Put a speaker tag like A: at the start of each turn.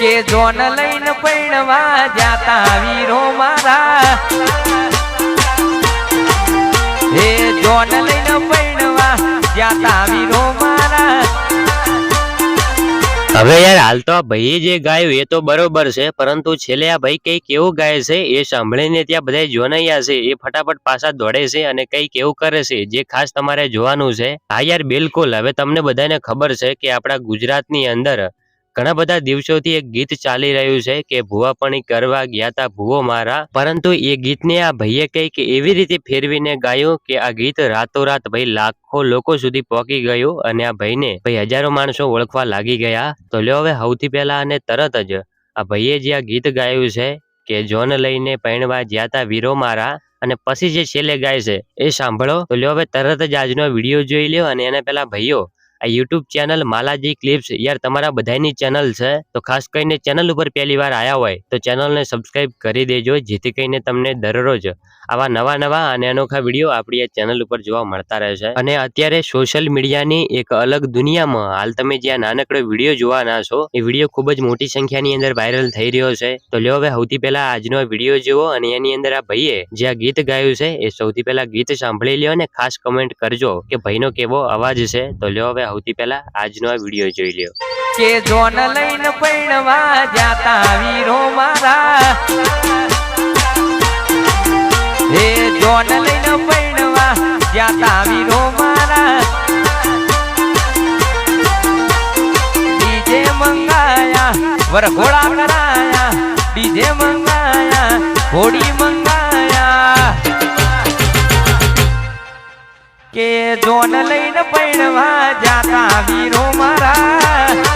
A: કે જોન લઈને પૈણવા જાતા વીરો મારા. હે જોન લઈને પૈણવા જાતા વીરો મારા.
B: હવે યાર, હાલ તો ભાઈએ જે ગાયું એ તો બરોબર છે, પરંતુ છેલ્લે આ ભાઈ કઈ કેવું ગાય છે, એ સાંભળીને ત્યાં બધા જોનાયા છે, એ ફટાફટ પાછા દોડે છે અને કઈ કેવું કરે છે, જે ખાસ તમારે જોવાનું છે. હા યાર, બિલકુલ. હવે તમને બધાને ખબર છે કે આપણા ગુજરાતની અંદર ઘણા બધા દિવસોથી એક ગીત ચાલી રહ્યું છે કે ભૂવાપણી કરવા ગયા તા ભૂવો મારા. પરંતુ એ ગીતને આ ભાઈએ કંઈક એવી રીતે ફેરવીને ગાયું કે આ ગીત રાતોરાત ભાઈ લાખો લોકો સુધી પહોંચી ગયું અને આ ભાઈને ભાઈ હજારો માણસો ઓળખવા લાગી ગયા. તો લ્યો હવે સૌથી પહેલા અને તરત જ આ ભાઈએ જે આ ગીત ગાયું છે કે જોન લઈને પૈણવા જ્યાં તા વીરો મારા અને પછી જે છેલ્લે ગાય છે એ સાંભળો. તો લ્યો હવે તરત જ આજનો વીડિયો જોઈ લ્યો અને એના પહેલા ભાઈઓ આ યુટ્યુબ ચેનલ માલાજી ક્લિપ્સ યાર, તમારા બધાની ચેનલ છે, તો ખાસ કરીને ચેનલ ઉપર પહેલી વાર આવ્યા હોય, તો ચેનલને સબસ્ક્રાઈબ કરી દેજો, જેથી કરીને તમને દરરોજ આવા નવા નવા અને અનોખા વીડિયો આપણી આ ચેનલ ઉપર જોવા મળતા રહેશે અને અત્યારે સોશિયલ મીડિયાની એક અલગ દુનિયામાં, હાલ તમે જ્યાં નાનકડો વીડિયો જોવાના છો, એ વીડિયો ખૂબ જ મોટી સંખ્યાની અંદર વાયરલ થઈ રહ્યો છે. તો લ્યો હવે સૌથી પહેલા આજનો વીડિયો જુઓ અને એની અંદર આ ભાઈએ જે આ ગીત ગાયું છે, એ સૌથી પહેલા ગીત સાંભળી લ્યો અને ખાસ કમેન્ટ કરજો કે ભાઈનો કેવો અવાજ છે. તો લ્યો હવે સૌથી પહેલા આજનો આ વીડિયો જોઈ લ્યો.
A: કે જોન લઈને પૈણવા જાતા વીરો મારા. હે જોન લઈને પૈણવા જાતા વીરો મારા. ડીજે મંગાયા, વરઘોડા કરાયા. જોન લઈને પૈણવા જાતા વીરો મારા.